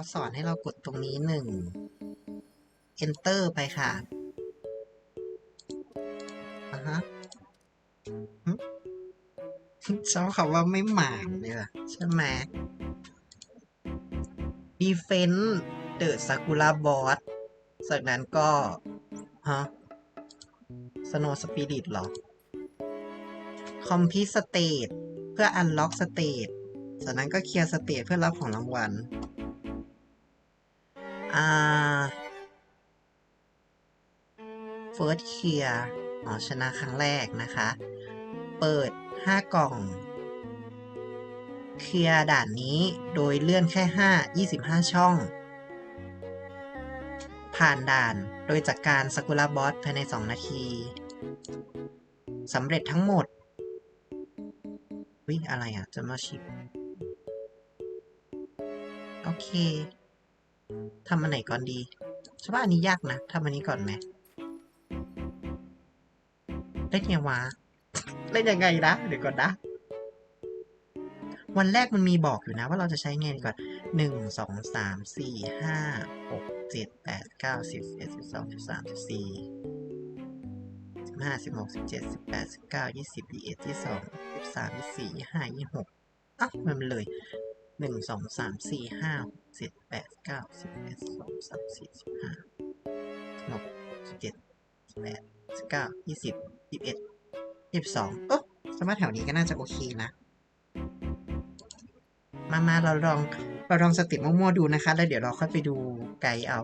เขาสอนให้เรากดตรงนี้หนึ่ง enter ไปค่ะอะฮะชอบคำว่าไม่หมานเลยว่ะใช่ไหม defense the sakura boss จากนั้นก็ ฮะ snow spirit หรอ complete stage เพื่อ unlock stage จากนั้นก็เคลียร์สเตจเพื่อรับของรางวัล อ่า first clear อ๋อชนะครั้งแรกนะคะ เปิด 5 กล่อง เคลียร์ด่านนี้โดยเลื่อนแค่ 5 25 ช่อง ผ่านด่านโดยจัดกการสกุลาบอสภายใน 2 นาทีสำเร็จทั้งหมด วิอะไรอะจะมาชิป โอเค ทำอันไหนก่อนดีฉันว่าอันนี้ยากนะทำอันนี้ก่อนไหมเล่นยังวะเล่นยังไงนะเดี๋ยวก่อนนะ วันแรกมันมีบอกอยู่นะ ว่าเราจะใช้ไงก่อนหนึ่งสองสามสี่ห้าหกเจ็ดแปดเก้าสิบเอ็ดสิบสองสิบสามสิบสี่สิบห้าสิบหกสิบเจ็ดสิบแปดสิบเก้ายี่สิบยี่เอ็ดยี่สองยี่สามยี่สี่ยี่ห้ายี่หกอ้าวมันเลยหนึ่งสองสามสี่ห้าหก เจ็ดแปดเก้าสิบเอ็ดสิบสองสามสี่สิบห้าสิบหกสิบเจ็ดสิบแปดสิบเก้ายี่สิบยี่สิบเอ็ดยี่สิบสองเออสมาแถวนี้ก็น่าจะโอเคนะ มามาเราลองเราลองสติมั่วๆดูนะคะ แล้วเดี๋ยวเราค่อยไปดูไกด์เอา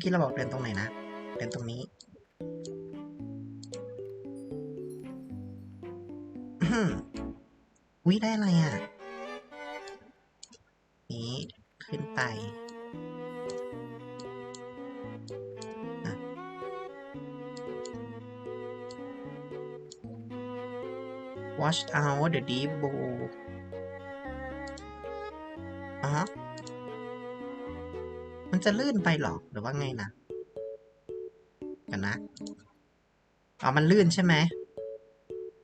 ที่เราบอกเดินตรงไหนนะ เดินตรงนี้อุ้ยได้อะไรอะ ขึ้นไปอะ watch out the deep blue อะมันจะลื่นไปหรอ หรือว่าไงนะกันนะ อ๋อ มันลื่นใช่ไหม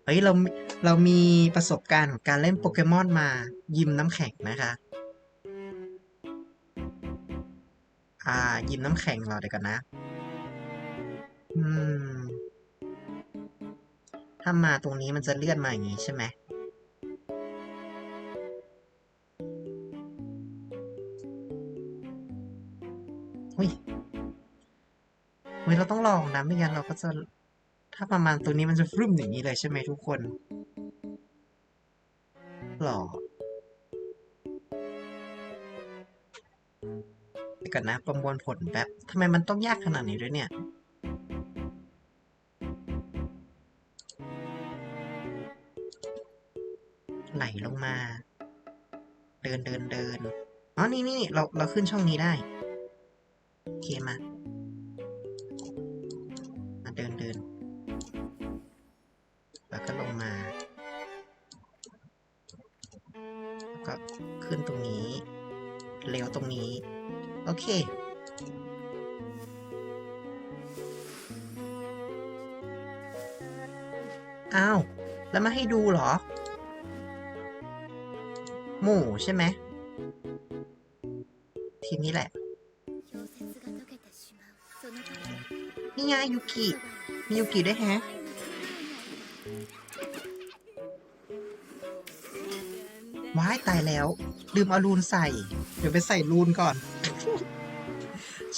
เฮ้ย เรา เรามีประสบการณ์ของการเล่นโปเกมอนมา ยิมน้ำแข็งนะคะ อ่า ยิมน้ำแข็งเราเดี๋ยวกันนะ อืม ถ้ามาตรงนี้มันจะเลื่อนมาอย่างนี้ใช่ไหมอุ้ยเฮ้ยเราต้องลองนะไม่งั้นเราก็จะ ถ้าประมาณตรงนี้มันจะฟรึ้มอย่างนี้เลยใช่ไหมทุกคนหรอ ก่อนนะ ประมวลผลแป๊บทำไมมันต้องยากขนาดนี้ด้วยเนี่ยไหลลงมา เดินเดินเดินอ๋อ นี่นี่เราเราขึ้นช่องนี้ได้ โอเคมามาเดินเดินแล้วก็ลงมาแล้วก็ขึ้นตรงนี้ เลี้ยวตรงนี้ เค อ้าว แล้วมาให้ดูเหรอ หมูใช่ไหม ทีนี้แหละ นี่ไงยูกิ มียูกิด้วยแฮะว้ายตายแล้ว ลืมเอารูนใส่ เดี๋ยวไปใส่รูนก่อน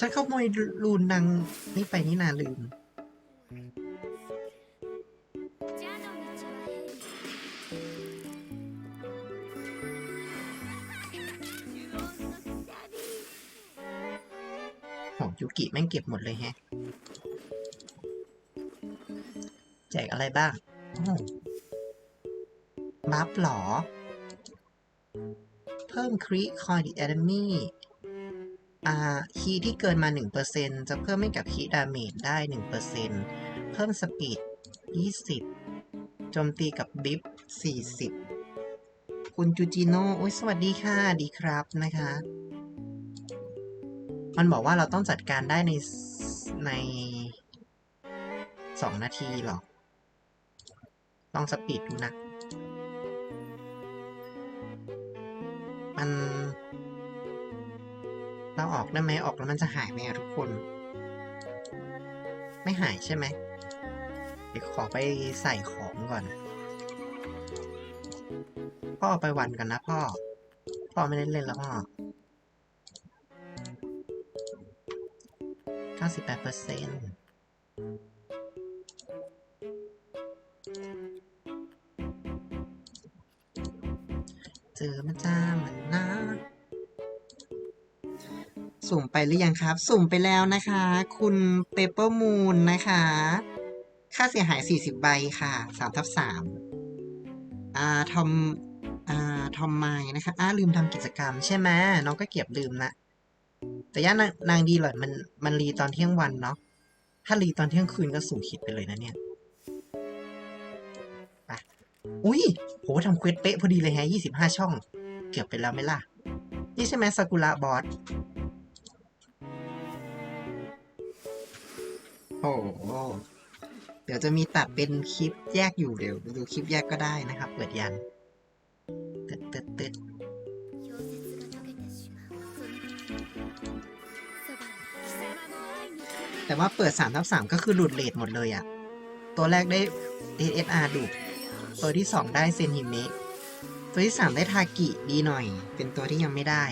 ฉันขโมยรูนนางนี่ไปนี่นาลืมโหยูกิแม่งเก็บหมดเลยแฮะ แจกอะไรบ้างบัฟหรอ เพิ่มคริคอยดิแอดมี่ คีย์ที่เกินมา 1%จะเพิ่มให้กับคีย์ดาเมจได้ 1%เพิ่มสปีด 20 โจมตีกับบิฟ 40 คุณจูจิโน่โอ้ยสวัสดีค่ะ ดีครับนะคะ มันบอกว่าเราต้องจัดการได้ในในสองนาทีหรอ ลองสปีดดูนะ มัน เราออกได้ไหมออกแล้วมันจะหายไหมอะทุกคน ไม่หายใช่ไหมเดี๋ยวขอไปใส่ของก่อน พ่อไปวันกันนะพ่อ พ่อไม่ได้เล่นแล้วพ่อ98เปอร์เซ็นต์เจอมาจ้ามันนะ สุ่มไปหรือยังครับ สุ่มไปแล้วนะคะ คุณเปเปอร์มูนนะคะ ค่าเสียหาย 40 ใบค่ะ3ทับ3อ่าทอมอ่าทอมไมนะคะอ่าลืมทำกิจกรรมใช่ไหมน้องก็เก็บลืมละแต่ย่านางนางดีหลอดมันมันรีตอนเที่ยงวันเนาะถ้ารีตอนเที่ยงคืนก็สู่ขิดไปเลยนะเนี่ยไปอุ้ยโหทำเควสเป๊ะพอดีเลยแฮะยี่สิบห้าช่อง เกือบไปแล้วไหมล่ะ นี่ใช่ไหมซากุระบอส โอ้โหเดี๋ยวจะมีตัดเป็นคลิปแยกอยู่เดี๋ยวดูคลิปแยกก็ได้นะครับ เปิดยันตึดตึดตึดแต่ว่าเปิด3ทับ3ก็คือหลุดเลทหมดเลยอะ่ะ ตัวแรกได้ DSR ดูตัวที่ 2 ได้เซนฮิเมะ ตัวที่ 3 ได้ทากิดีหน่อย เป็นตัวที่ยังไม่ได้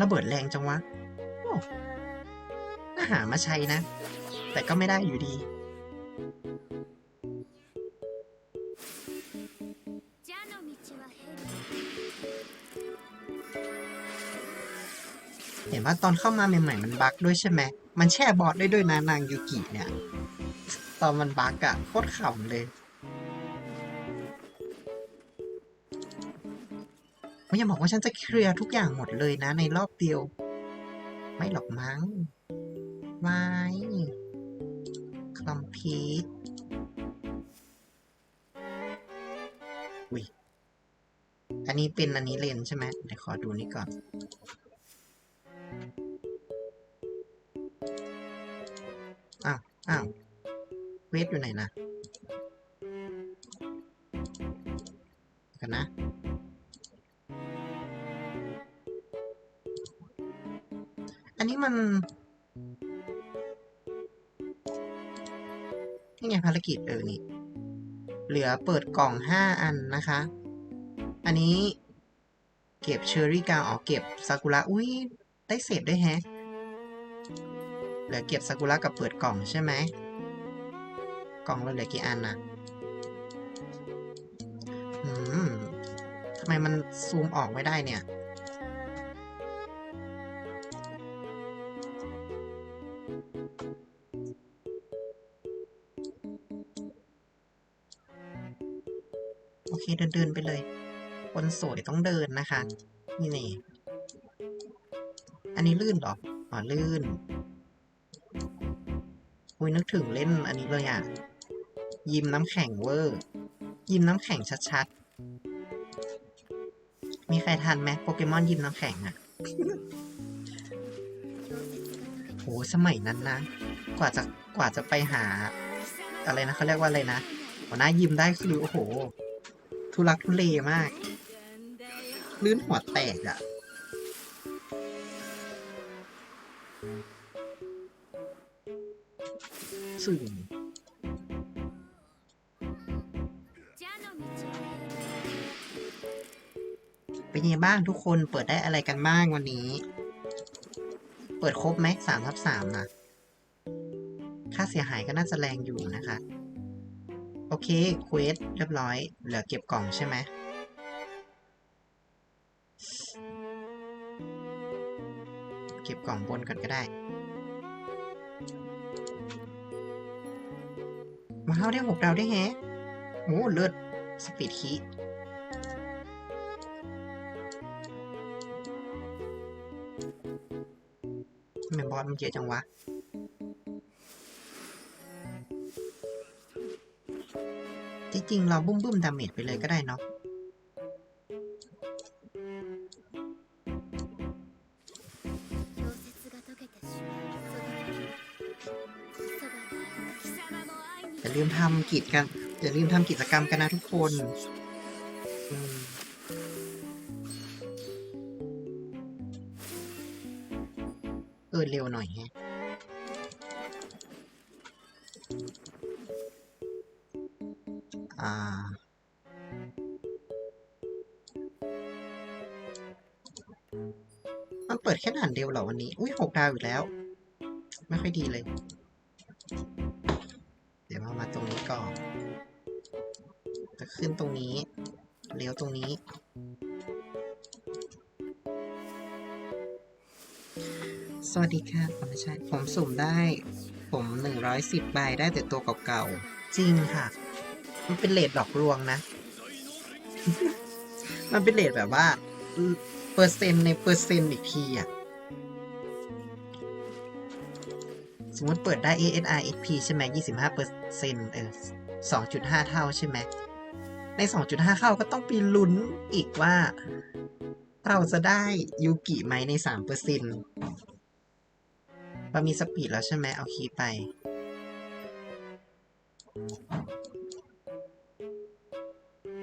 ระเบิดแรงจังวะ หามาใช้นะ แต่ก็ไม่ได้อยู่ดี เห็นว่าตอนเข้ามาใหม่ๆมันบั๊กด้วยใช่ไหม มันแช่บอสได้ด้วยนะนางยูกิเนี่ย ตอนมันบั๊กอะโคตรขำเลยไม่ย่าบอกว่าฉันจะเคลียร์ทุกอย่างหมดเลยนะในรอบเดียว ไม่หรอกมั้ง วายคอมพีทอุ้ยอันนี้เป็นอันนี้เลนใช่ไหมเดี๋ยวขอดูนี่ก่อน อ้าวอ้าวเวทอยู่ไหนนะกันนะอันนี้มัน นี่ไงภารกิจเออนี่ เหลือเปิดกล่องห้าอันนะคะ อันนี้เก็บเชอร์รี่กาวออกเก็บซากุระอุ้ยได้เศษด้วยแฮะเหลือเก็บซากุระกับเปิดกล่องใช่ไหมกล่องเราเหลือกี่อันนะอืมทำไมมันซูมออกไม่ได้เนี่ย เคเดินเดินๆไปเลย คนสวยต้องเดินนะคะ นี่นี่ อันนี้ลื่นหรอ อ๋อ ลื่นอุ้ยนึกถึงเล่นอันนี้เลยอะ ยิมน้ำแข็งเวอร์ ยิมน้ำแข็งชัดๆ มีใครทันไหมโปเกมอนยิมน้ำแข็งอะโหสมัยนั้นนะ กว่าจะกว่าจะไปหา อะไรนะเขาเรียกว่าอะไรนะหัวหน้ายิมได้คือโอ้โห ทุลักทุเลมาก ลื่นหัวแตกอะ่ะสุดอเป็นยังบ้างทุกคนเปิดได้อะไรกันบ้างวันนี้ เปิดครบไหมสามทับสามนะ ค่าเสียหายก็น่าจะแรงอยู่นะคะ เคเควสเรียบร้อย เหลือเก็บกล่องใช่ไหมเก็บกล่องบนก่อนก็ได้ว้าได้หกดาวได้แฮะโอ้เลิศสปีดคีทำไมบอสมันเยอะจังวะ จริงเราบุ้มบุ้มดาเมจไปเลยก็ได้เนาะอย่าลืมทำกิจกันอย่าลืมทำกิจกรรมกันนะทุกคน อืม เปิดแค่ด่านเดียวเหรอวันนี้ อุ้ยหกดาวอีกแล้ว ไม่ค่อยดีเลย เดี๋ยวมามาตรงนี้ก่อนจะขึ้นตรงนี้ เลี้ยวตรงนี้ สวัสดีค่ะอ๋อไม่ใช่ผมสุ่มได้ ผมหนึ่งร้อยสิบใบได้แต่ตัวเก่าๆ จริงค่ะ มันเป็นเลทดอกลวงนะ มันเป็นเลทแบบว่า เปอร์เซ็นต์ในเปอร์เซ็นต์อีกทีอะ สมมติเปิดได้ ASR XP ใช่ไหม25เปอร์เซ็นต์เออ2.5เท่าใช่ไหม ใน2.5เท่าก็ต้องไปลุ้นอีกว่า เราจะได้ยูกิไหมใน3เปอร์เซ็นต์เรามีสปีดแล้วใช่ไหมเอาคีย์ไป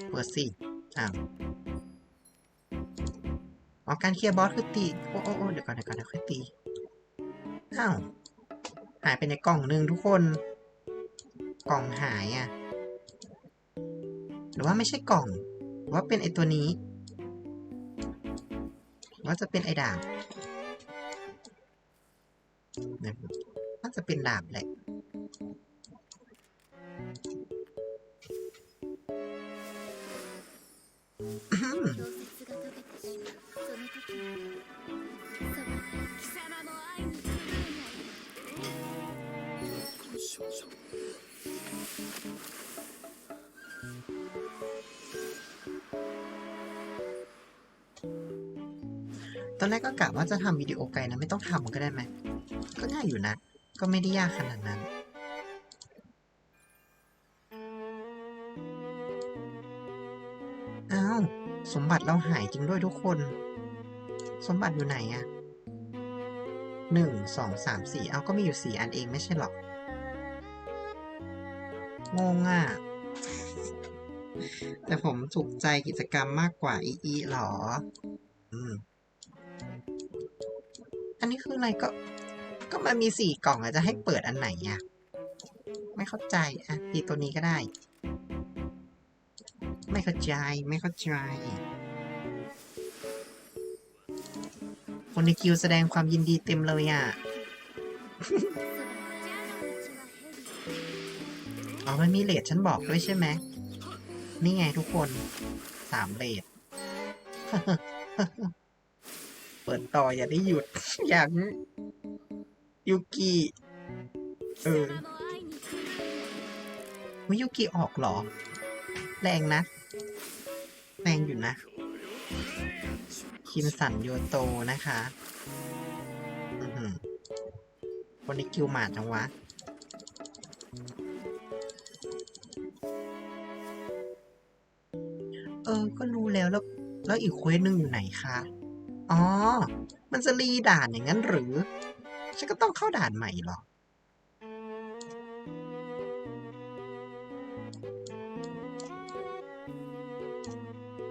เปิดสิอ้าว อการเคลียร์บอสคือตี โอ้โอ้เดี๋ยวก่อนเดี๋ยวก่อนเดี๋ยวค่อยตี อ้าว หายไปในกล่องหนึ่งทุกคน กล่องหายอะ หรือว่าไม่ใช่กล่อง หรือว่าเป็นไอตัวนี้ ว่าจะเป็นไอดาบน่าจะเป็นดาบแหละ อนแรกก็กะว่าจะทำวิดีโอไกลนะไม่ต้องทำก็ได้ไหม ก็ง่ายอยู่นะ ก็ไม่ได้ยากขนาดนั้น อ้าว สมบัติเราหายจริงด้วยทุกคน สมบัติอยู่ไหนอะหนึ่งสองสามสี่เอาก็มีอยู่สี่อันเองไม่ใช่หรอกงงอะ แต่ผมถูกใจกิจกรรมมากกว่าอีอีหรอ อืม คืออะไรก็ ก็มันมีสี่กล่องอาจจะให้เปิดอันไหนอะไม่เข้าใจอะตีตัวนี้ก็ได้ ไม่เข้าใจไม่เข้าใจ คนในคิวแสดงความยินดีเต็มเลยอะอ๋อม่มีเลทฉันบอกด้วยใช่ไหม นี่ไงทุกคน สามเลทิดต่ออย่าได้หยุด อย่างยูกิเออมิยูกิออกหรอ แรงนะ แรงอยู่นะ คิมสันโยโตนะคะวันนี้คิวหมาจังวะเออ ก็รู้แล้วแล้ว แล้วอีกเควสหนึ่งอยู่ไหนคะ อ๋อ มันจะรีด่านอย่างนั้นหรือ ฉันก็ต้องเข้าด่านใหม่หรอ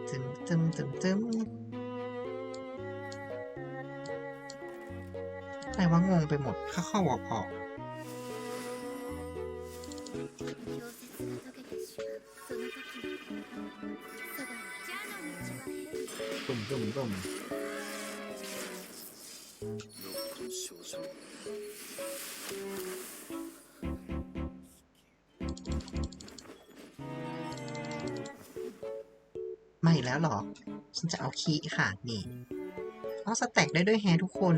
ตึมตึมตึมตึมอะไว่างงไปหมดข้าเข้าออกออกตุ่มตุ่มตุ่ม ไม่แล้วหรอ ฉันจะเอาคีย์ค่ะ นี่เอาสแต็กได้ด้วยแฮทุกคน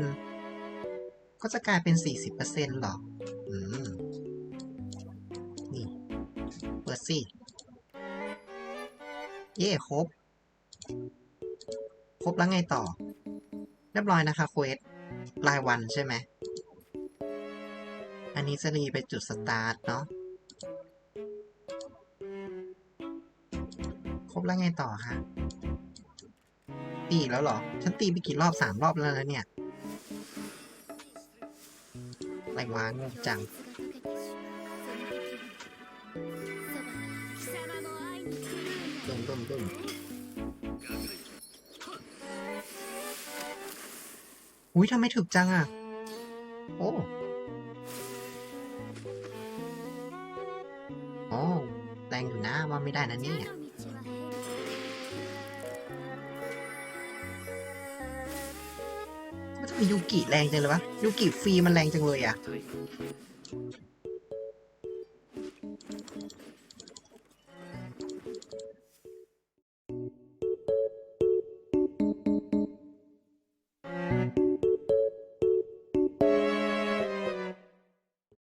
ก็จะกลายเป็น 40%หรอ อืม นี่ เปิดสิ เย่ครบ ครบแล้วไงต่อ เรียบร้อยนะคะเควสรายวันใช่ไหม อันนี้จะรีไปจุดสตาร์ทเนาะ รบแล้วไงต่อฮะตีแล้วหรอ ฉันตีไปกี่รอบสามรอบแล้วเนี่ยไรวางจัง ดุมดุมดุมอุ้ยทำไมถึกจังอะ โอ้โอ้แรงอยู่นะว่าไม่ได้นะเนี่ย ยูกิแรงจังเลยวะยูกิฟรีมันแรงจังเลยอะ